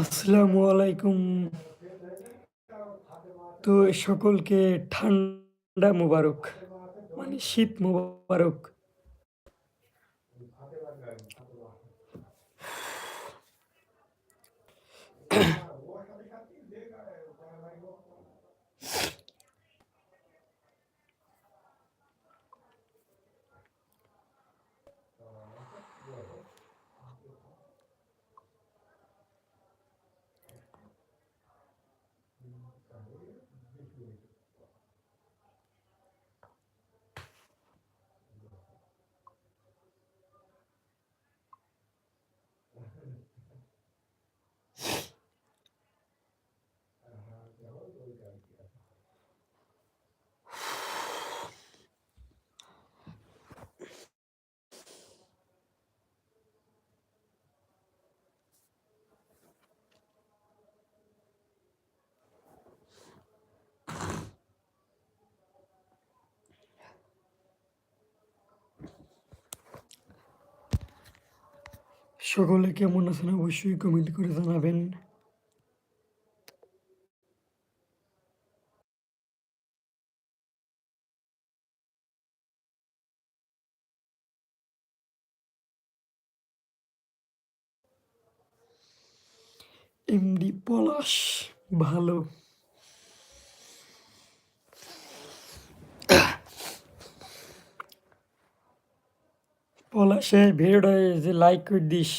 আসসালামু আলাইকুম। তো সকলকে ঠান্ডা মুবারক মানে শীত মুবারক। সকলে কেমন আছেন অবশ্যই কমেন্ট করে জানাবেন। এমডি পলাশ ভালো। পলাশের ভিডিওটা যে লাইক করে দিস।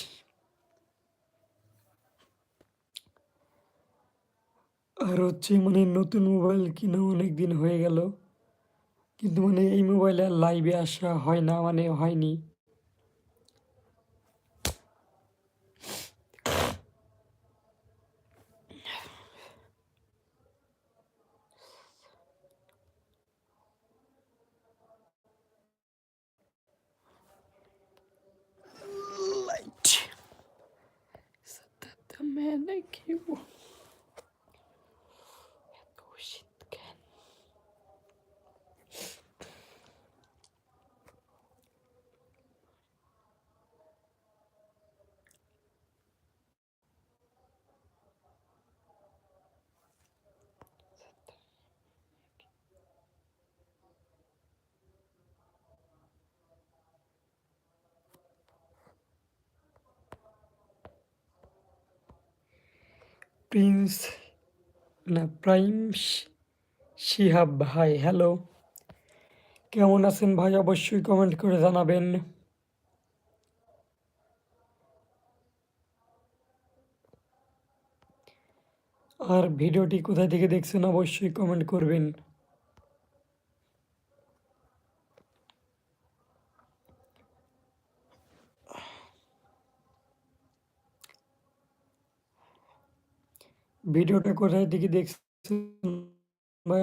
আর হচ্ছে মানে নতুন মোবাইল কিনা অনেক দিন হয়ে গেল। কিন্তু মানে এই মোবাইলে লাইভে আসা হয় না মানে হয়নি। মানে কি এত প্রিন্স, না প্রাইম শিহাব ভাই, হ্যালো। কেমন আছেন ভাই? অবশ্যই কমেন্ট করে জানাবেন। আর ভিডিওটি কোথায় থেকে দেখছেন অবশ্যই কমেন্ট করবেন। ভিডিওটা কোথায় থেকে দেখছেন ভাই,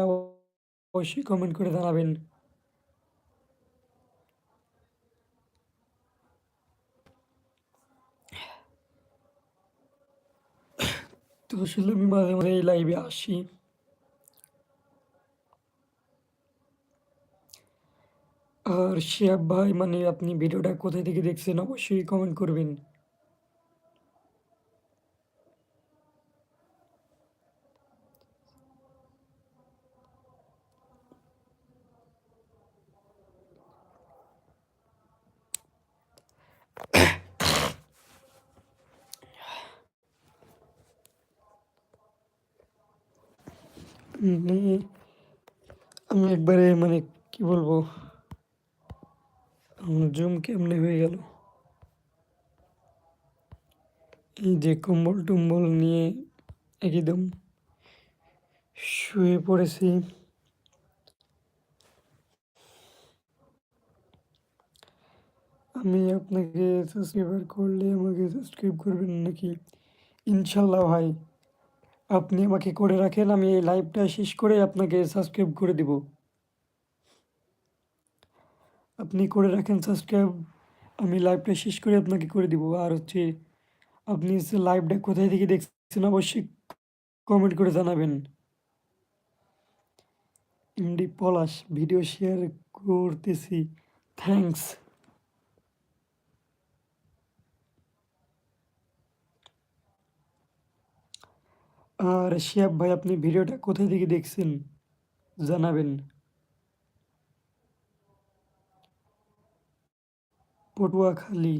অবশ্যই কমেন্ট করে জানাবেন। তো আসলে আমি মাঝে মাঝে এই লাইভে আসি। আর শিয়াব ভাই মানে আপনি ভিডিওটা কোথায় থেকে দেখছেন অবশ্যই কমেন্ট করবেন। আমি একবারে মানে কি বলব? জুম কেমনে হয়ে গেল? এই যে কম্বল টুম্বল নিয়ে একদম শুয়ে পড়েছি। আমি আপনাকে সাবস্ক্রাইবার করলে আমাকে সাবস্ক্রাইব করবেন নাকি? ইনশাল্লাহ ভাই। আপনি আমাকে করে রাখেন, আমি এই লাইভটা শেষ করে আপনাকে সাবস্ক্রাইব করে দিব। আপনি করে রাখেন সাবস্ক্রাইব আমি লাইভটা শেষ করে আপনাকে করে দিব। আর হচ্ছে, আপনি লাইভটা কোথায় থেকে দেখছেন, অবশ্যই কমেন্ট করে জানাবেন। এমডি পলাশ ভিডিও শেয়ার করতেছি। থ্যাংকস আর শিহাব ভাই, আপনি ভিডিওটা কোথায় থেকে দেখছেন? জানাবেন। পটুয়াখালী।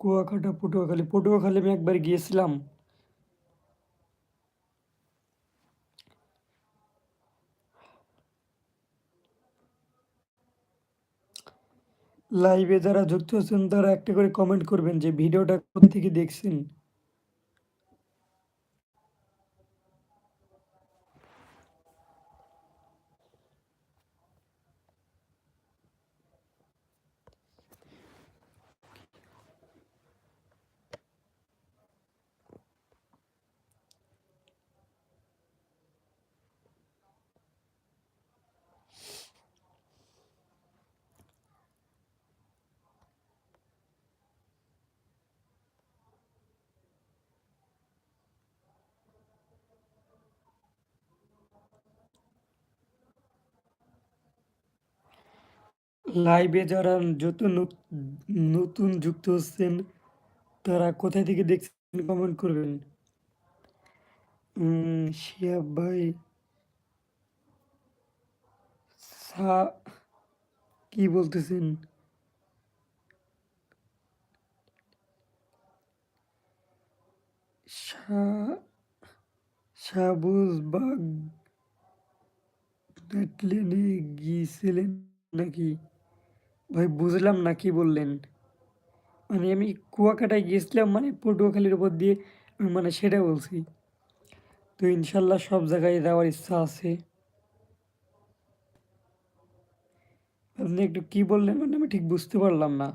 কুয়াকাটা, পটুয়াখালী। পটুয়াখালী আমি একবার গিয়েছিলাম। লাইভে যারা যুক্ত আছেন, তারা একটা করে কমেন্ট করবেন যে, ভিডিওটা কোথা থেকে দেখছেন? লাইভে যারা যত নত- নতুন যুক্ত হচ্ছেন, তারা কোথায় থেকে দেখছেন কমেন্ট করবেন। শিহাব ভাই, সা, কি বলতেছেন? শাহবুজ বাগ লেনে গিয়েছিলেন নাকি? ভাই বুঝলাম না কি বললেন। মানে আমি কুয়াকাটায় গিয়েছিলাম মানে পটুয়াখালীর উপর দিয়ে, আমি মানে সেটা বলছি। তো ইনশাল্লাহ সব জায়গায় যাওয়ার ইচ্ছা আছে। আপনি একটু কি বললেন মানে আমি ঠিক বুঝতে পারলাম না।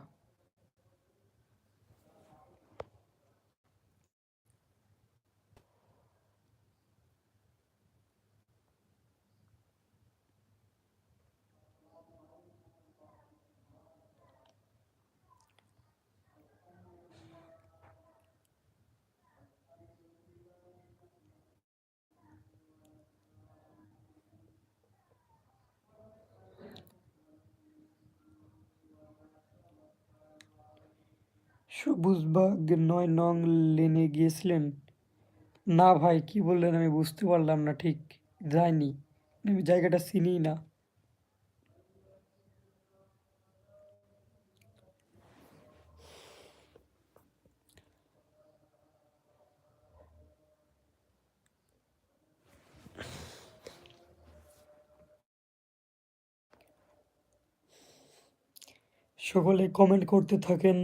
সবুজবাগ নয় নং লেনে গিয়েছিলেন? না ভাই, কি বললেন আমি বুঝতে পারলাম না, ঠিক যাইনি আমি জায়গাটা চিনি না। সকলে কমেন্ট করতে থাকেন।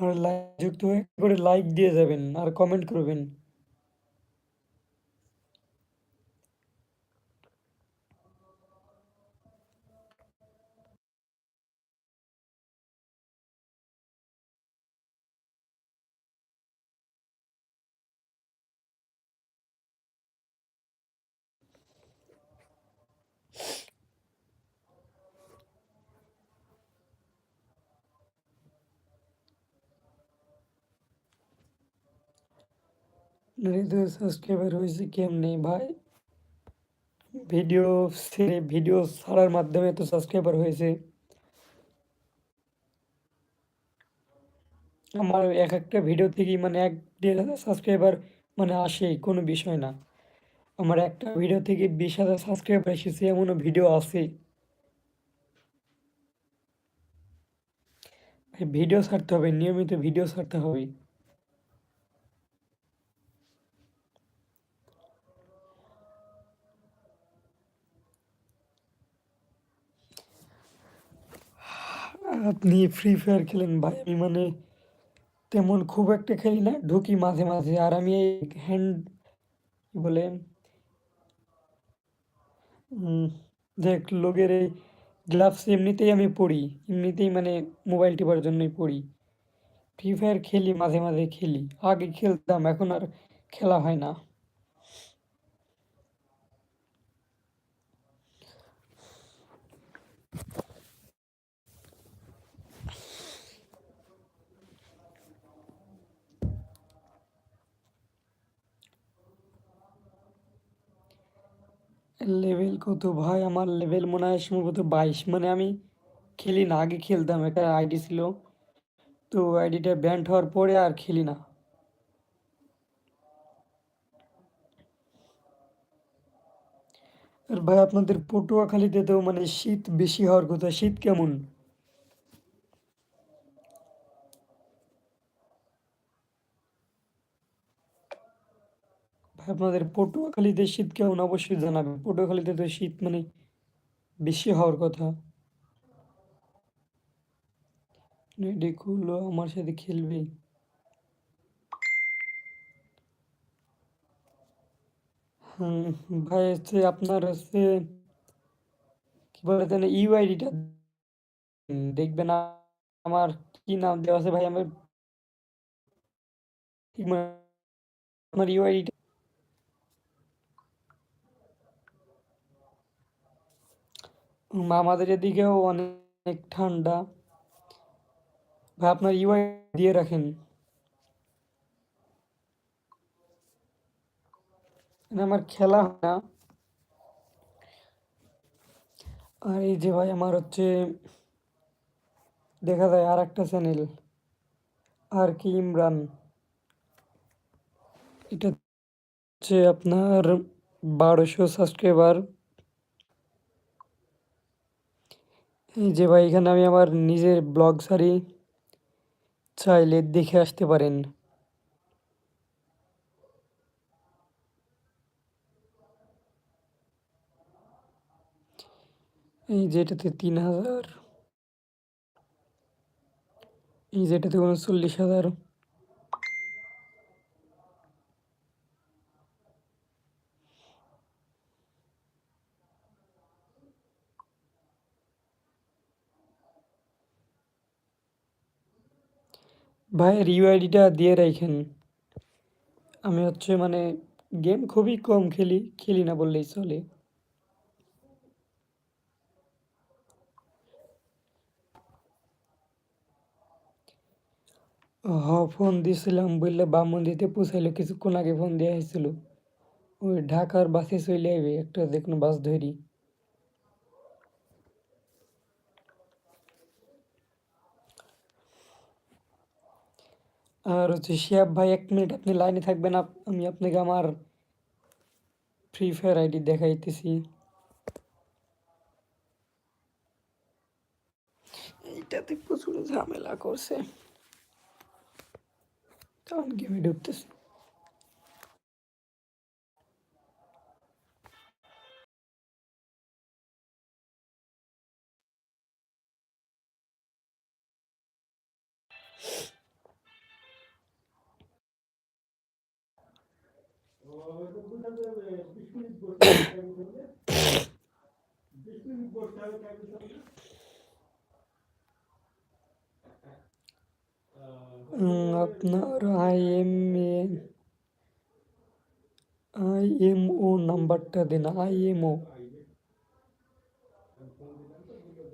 আর লাইক যুক্ত হয়ে করে লাইক দিয়ে যাবেন আর কমেন্ট করবেন। আপনাদের সাবস্ক্রাইবার হয়েছে কেমনি ভাই? ভিডিও ছেড়ে ভিডিও ছাড়ার মাধ্যমে তো সাবস্ক্রাইবার হয়েছে। আমার এক একটা ভিডিও থেকেই মানে এক দেড় হাজার সাবস্ক্রাইবার মানে আসে, কোনো বিষয় না। আমার একটা ভিডিও থেকে বিশ হাজার সাবস্ক্রাইবার এসেছে, এমনও ভিডিও আছে। ভিডিও ছাড়তে হবে, নিয়মিত ভিডিও ছাড়তে হবে। আপনি ফ্রি ফায়ার খেলেন ভাই। আমি মানে তেমন খুব একটা খেলি না, ঢুকি মাঝে মাঝে। আর আমি এই হ্যান্ড বলে দেখ, লোকের এই গ্লাভস এমনিতেই আমি পড়ি এমনিতেই মানে মোবাইল টিপার জন্যই পড়ি ফ্রি ফায়ার খেলি, মাঝে মাঝে খেলি। আগে খেলতাম, এখন আর খেলা হয় না। লেভেল কত ভাই? আমার লেভেল মনে হয় সম্ভবত বাইশ। মানে আমি খেলি না, আগে খেলতাম। একটা আইডি ছিল। তো আইডিটা ব্যান্ড হওয়ার পরে আর খেলি না। আর ভাই, আপনাদের পটুয়াখালীতে তো মানে শীত বেশি হওয়ার কথা। শীত কেমন? ভাই আপনাদের পটুয়াখালীতে শীত কেমন? অবশ্যই জানাবে পটুয়াখালীতে তো শীত মানে বেশি হওয়ার কথা। আমার সাথে খেলবে। ভাই, হচ্ছে আপনার হচ্ছে কি বলে যেন, ইউআইডিটা দেখবেন। আমার কি নাম দেওয়া আছে ভাই? আমার আমার ইউআইডিটা আমাদের এদিকেও অনেক ঠান্ডা। ভাই, আপনার ইউআই দিয়ে রাখেন। আমার খেলা হয় না। আর এই যে ভাই, আমার হচ্ছে দেখা যায় আর একটা চ্যানেল আর কি ইমরান। এটা হচ্ছে আপনার বারোশো সাবস্ক্রাইবার এই যে ভাই, এখানে আমি আমার নিজের ব্লগ সারি চাইলে দেখে আসতে পারেন। এই যেটাতে তিন হাজার, এই যেটাতে উনচল্লিশ হাজার। ভাইয়ের ইউআইডিটা দিয়ে রাখেন আমি হচ্ছে মানে গেম খুবই কম খেলি খেলি না বললেই চলে। হ ফোন দিছিলাম বললে বামন্দিতে পৌঁছাইলো, কিছুক্ষণ আগে ফোন দেওয়া হয়েছিল। ওই ঢাকার বাসে চলে আইবে, একটা যে কোনো বাস ধরি। আর হচ্ছে শিয়াব ভাই এক মিনিট আপনি লাইনে থাকবেন আমি আপনাকে আমার ফ্রি ফায়ার আইডি দেখাইতেছি। এইটাতে প্রচুর ঝামেলা করছে। তখন গেমে ঢুকতেছে? আপনার আইএমএ আইএমও নাম্বারটা দিন আইএমও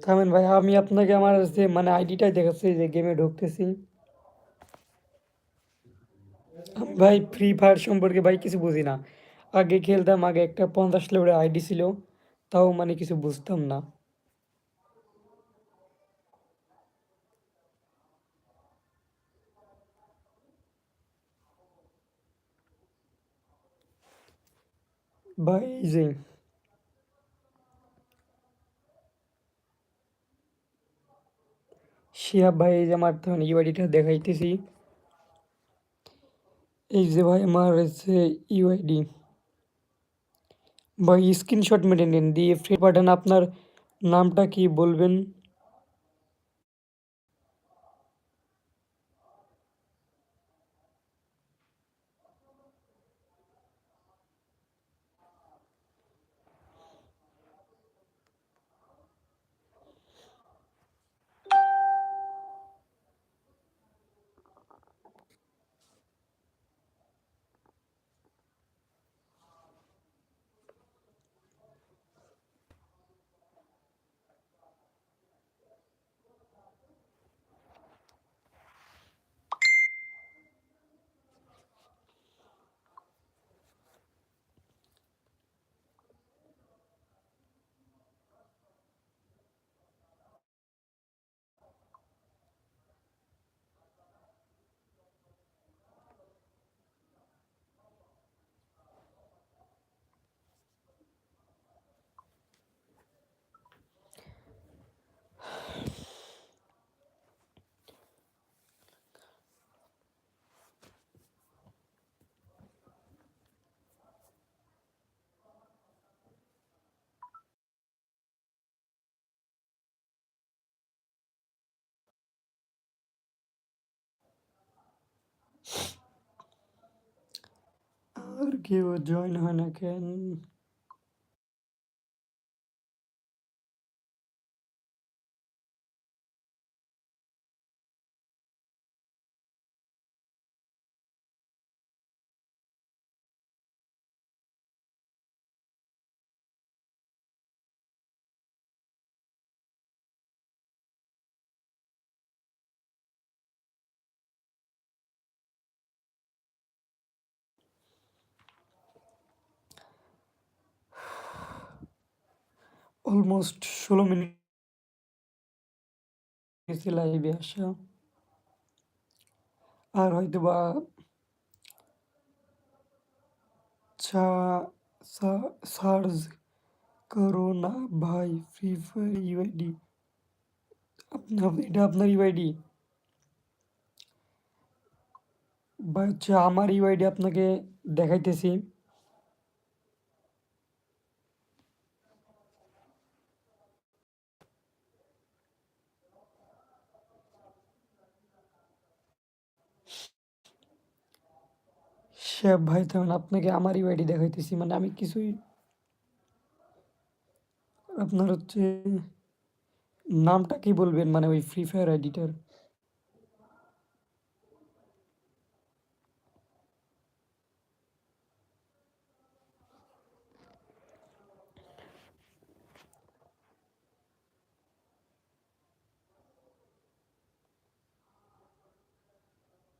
থামেন ভাই আমি আপনাকে আমার যে মানে আইডিটাই দেখাচ্ছি যে গেমে ঢুকতেছি ভাই ফ্রি ফায়ার সম্পর্কে ভাই কিছু বুঝি না। আগে খেলতাম, আগে একটা পঞ্চাশ লেভেলের আইডি ছিল, তাও মানে কিছু বুঝতাম না। ভাই যে শিহাব ভাই যে আমার তখন ইউআইডিটা দেখাইতেছি। এই যে ভাই আমার হচ্ছে ইউআইডি ভাই স্ক্রিনশট মেরে নিন, দিয়ে ফ্রি পাঠান আপনার নামটা কি বলবেন? আর কেউ জয়েন হয় না কেন অলমোস্ট ষোলো মিনিট গেছে লাইভে আসা। আর হয়তো বা সার্চ করো না ভাই, ফ্রি ফায়ার ইউআইডি। আপনার এটা আপনার ইউআইডি? বা হচ্ছে আমার ইউআইডি আপনাকে দেখাইতেছি। শেফ ভাই তখন আপনাকে আমারই ইউআইডি দেখাইতেছি। মানে আমি কিছুই আপনার হচ্ছে নামটা কি বলবেন? মানে ওই ফ্রি ফায়ার আইডিটার